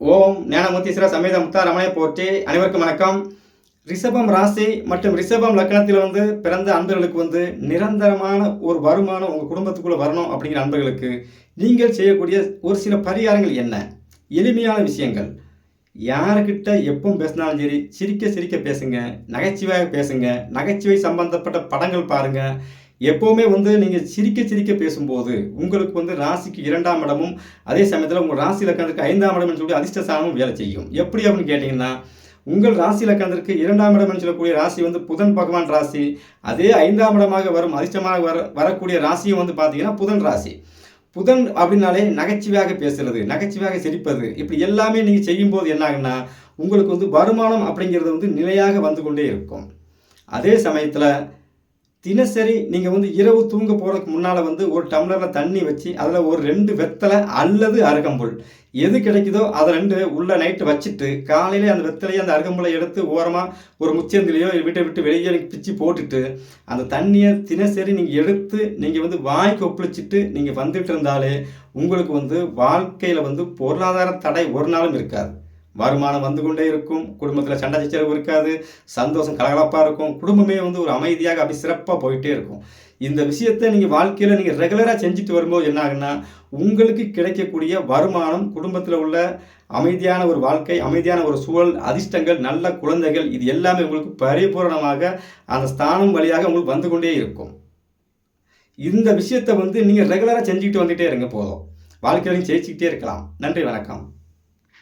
ஓம் ஞானமுத்தீஸ்வர சமேத முத்தாரமனை போற்றி அனைவருக்கும் வணக்கம். ரிஷபம் ராசி மற்றும் ரிஷபம் லக்னத்தில் வந்து பிறந்த அன்பர்களுக்கு வந்து நிரந்தரமான ஒரு வருமானம் உங்கள் குடும்பத்துக்குள்ளே வரணும் அப்படிங்கிற அன்பர்களுக்கு நீங்கள் செய்யக்கூடிய ஒரு சில பரிகாரங்கள் என்ன? எளிமையான விஷயங்கள். யாருக்கிட்ட எப்பவும் பேசினாலும் சரி சிரிக்க சிரிக்க பேசுங்க நகைச்சுவையாக பேசுங்க நகைச்சுவை சம்பந்தப்பட்ட படங்கள் பாருங்கள் எப்போவுமே வந்து நீங்கள் சிரிக்க சிரிக்க பேசும்போது உங்களுக்கு வந்து ராசிக்கு இரண்டாம் இடமும் அதே சமயத்தில் உங்கள் ராசி லக்கணத்துக்கு ஐந்தாம் இடம்னு சொல்லி அதிர்ஷ்டசானமும் வேலை செய்யும். எப்படி அப்படின்னு கேட்டிங்கன்னா உங்கள் ராசி லக்கணத்திற்கு இரண்டாம் இடம்னு சொல்லக்கூடிய ராசி வந்து புதன் பகவான் ராசி. அதே ஐந்தாம் இடமாக வரும் அதிர்ஷ்டமாக வர வரக்கூடிய ராசியும் வந்து பார்த்தீங்கன்னா புதன் ராசி. புதன் அப்படின்னாலே நகைச்சுவையாக பேசுறது நகைச்சுவையாக சிரிப்பது. இப்படி எல்லாமே நீங்கள் செய்யும்போது என்ன ஆகுன்னா உங்களுக்கு வந்து வருமானம் அப்படிங்கிறது வந்து நிலையாக வந்து கொண்டே இருக்கும். அதே சமயத்தில் தினசரி நீங்கள் வந்து இரவு தூங்க போகிறதுக்கு முன்னால் வந்து ஒரு டம்ளரில் தண்ணி வச்சு அதில் ஒரு ரெண்டு வெத்தலை அல்லது அருகம்புல். எது கிடைக்குதோ அதை ரெண்டு உள்ளே நைட்டு வச்சுட்டு காலையிலே அந்த வெத்தலையை அந்த அருகம்புலை எடுத்து ஓரமாக ஒரு முச்சந்திலையோ வீட்டை விட்டு வெளியே பிச்சு போட்டுட்டு அந்த தண்ணியை தினசரி நீங்கள் எடுத்து நீங்கள் வந்து வாய் கொப்பளிச்சிட்டு நீங்கள் வந்துட்டு இருந்தாலே உங்களுக்கு வந்து வாழ்க்கையில் வந்து பொருளாதார தடை ஒரு நாளும் இருக்காது. வருமானம் வந்து கொண்டே இருக்கும். குடும்பத்தில் சண்டை சச்சரவு இருக்காது. சந்தோஷம் கலகலப்பாக இருக்கும். குடும்பமே வந்து ஒரு அமைதியாக அப்படி சிறப்பாக போயிட்டே இருக்கும். இந்த விஷயத்தை நீங்கள் வாழ்க்கையில் நீங்கள் ரெகுலராக செஞ்சுட்டு வரும்போது என்ன ஆகுன்னா உங்களுக்கு கிடைக்கக்கூடிய வருமானம் குடும்பத்தில் உள்ள அமைதியான ஒரு வாழ்க்கை அமைதியான ஒரு சூழல் அதிர்ஷ்டங்கள் நல்ல குழந்தைகள் இது எல்லாமே உங்களுக்கு பரிபூரணமாக அந்த ஸ்தானம் வழியாக உங்களுக்கு வந்து கொண்டே இருக்கும். இந்த விஷயத்தை வந்து நீங்கள் ரெகுலராக செஞ்சுக்கிட்டு வந்துகிட்டே இருங்க போதும். வாழ்க்கையிலையும் ஜெயிச்சுக்கிட்டே இருக்கலாம். நன்றி வணக்கம்.